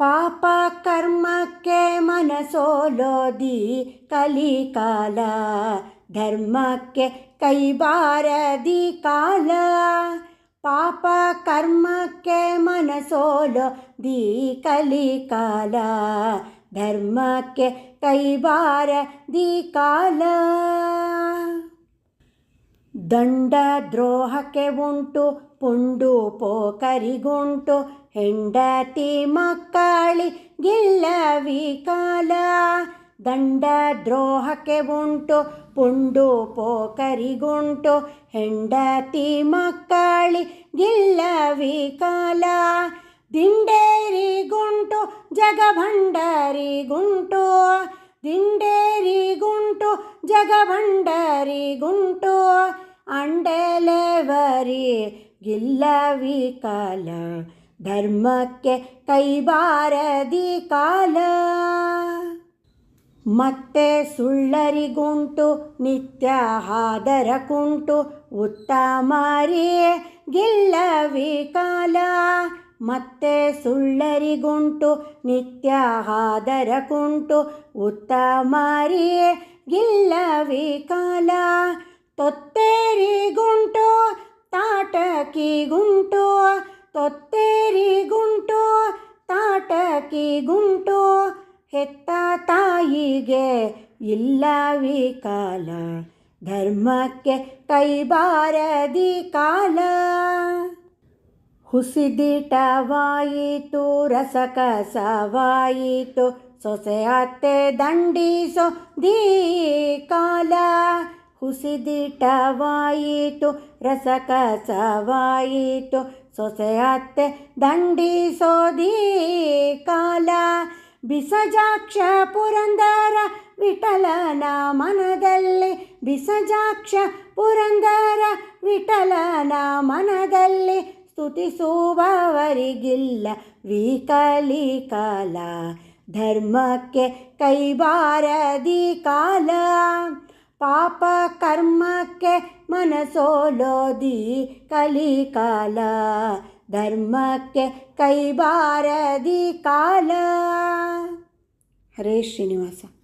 ಪಾಪ ಕರ್ಮಕ್ಕೆ ಮನಸೋಲೋದಿ ಕಲಿಕಾಲ ಧರ್ಮಕ್ಕೆ ಕೈಬಾರದಿ ಕಾಲ ಪಾಪ ಕರ್ಮಕ್ಕೆ ಮನಸೋಲೋ ದಿ ಕಲಿಕಾಲ ಧರ್ಮಕ್ಕೆ ಕೈಬಾರದಿ ಕಾಲ ದಂಡ ದ್ರೋಹಕ್ಕೆ ಉಂಟು, ಪುಂಡು ಪೋಕರಿಗುಂಟು. ಹೆಂಡತಿ ಮಕ್ಕಳಿಗಿಲ್ಲವಿ ಕಾಲ. ದಂಡ ದ್ರೋಹಕ್ಕೆ ಉಂಟು, ಪುಂಡು ಪೋಕರಿಗುಂಟು. ಹೆಂಡತಿ ಮಕ್ಕಳಿಗಿಲ್ಲವಿ ಕಾಲ. ದಿಂಡೇರಿಗುಂಟು, ಜಗಭಂಡರಿಗುಂಟು. ದಿಂಡೇರಿಗುಂಟು, ಜಗಭಂಡರಿಗುಂಟು. ಅಂಡಲೆವರಿ ಗಿಲ್ಲವಿ ಕಾಲ, ಧರ್ಮಕ್ಕೆ ಕೈಬಾರದಿ ಕಾಲ. ಮತ್ತೆ ಸುಳ್ಳರಿಗುಂಟು, ನಿತ್ಯ ಹಾದರ ಕುಂಟು ಉತ್ತಮರಿ ಗಿಲ್ಲವಿ ಕಾಲ. ಮತ್ತೆ ಸುಳ್ಳರಿಗುಂಟು, ನಿತ್ಯ ಹಾದರ ಕುಂಟು ಉತ್ತಮರಿ ಗಿಲ್ಲವಿ ಕಾಲ. ತೊತ್ತೇರಿಗುಂಟು ಗುಂಟು ತಾಟಕಿ ಗುಂಟು ಹೆತ್ತ ತಾಯಿಗೆ ಇಲ್ಲವಿ ಕಾಲ, ಧರ್ಮಕ್ಕೆ ಕೈಬಾರದಿ ಕಾಲ. ಹುಸಿದಿಟವಾಯಿತು, ರಸಕಸವಾಯಿತು ಸೊಸೆ ಅತ್ತೆ ದಂಡಿಸೋ ದೀ ಕಾಲ. ಹುಸಿದಿಟವಾಯಿತು ರಸಕಸವಾಯಿತು. ಸೊಸೆ ಅತ್ತೆ ದಂಡಿಸೋದೀ ಕಾಲ, ಬಿಸಜಾಕ್ಷ ಪುರಂದರ ವಿಠಲನ ಮನದಲ್ಲಿ. ಬಿಸಜಾಕ್ಷ ಪುರಂದರ ವಿಠಲನ ಮನದಲ್ಲಿ ಸ್ತುತಿಸುವವರಿಗಿಲ್ಲ ವೀಕಲಿ ಕಾಲ. ಧರ್ಮಕ್ಕೆ ಕೈಬಾರದಿ ಕಾಲ. ಪಾಪ ಕರ್ಮಕ್ಕೆ ಮನಸೋಲೋದಿ ಕಲಿಕಾಲ ಧರ್ಮಕ್ಕೆ ಕೈಬಾರದಿ ಕಾಲ. ಹರೇ ಶ್ರೀನಿವಾಸ.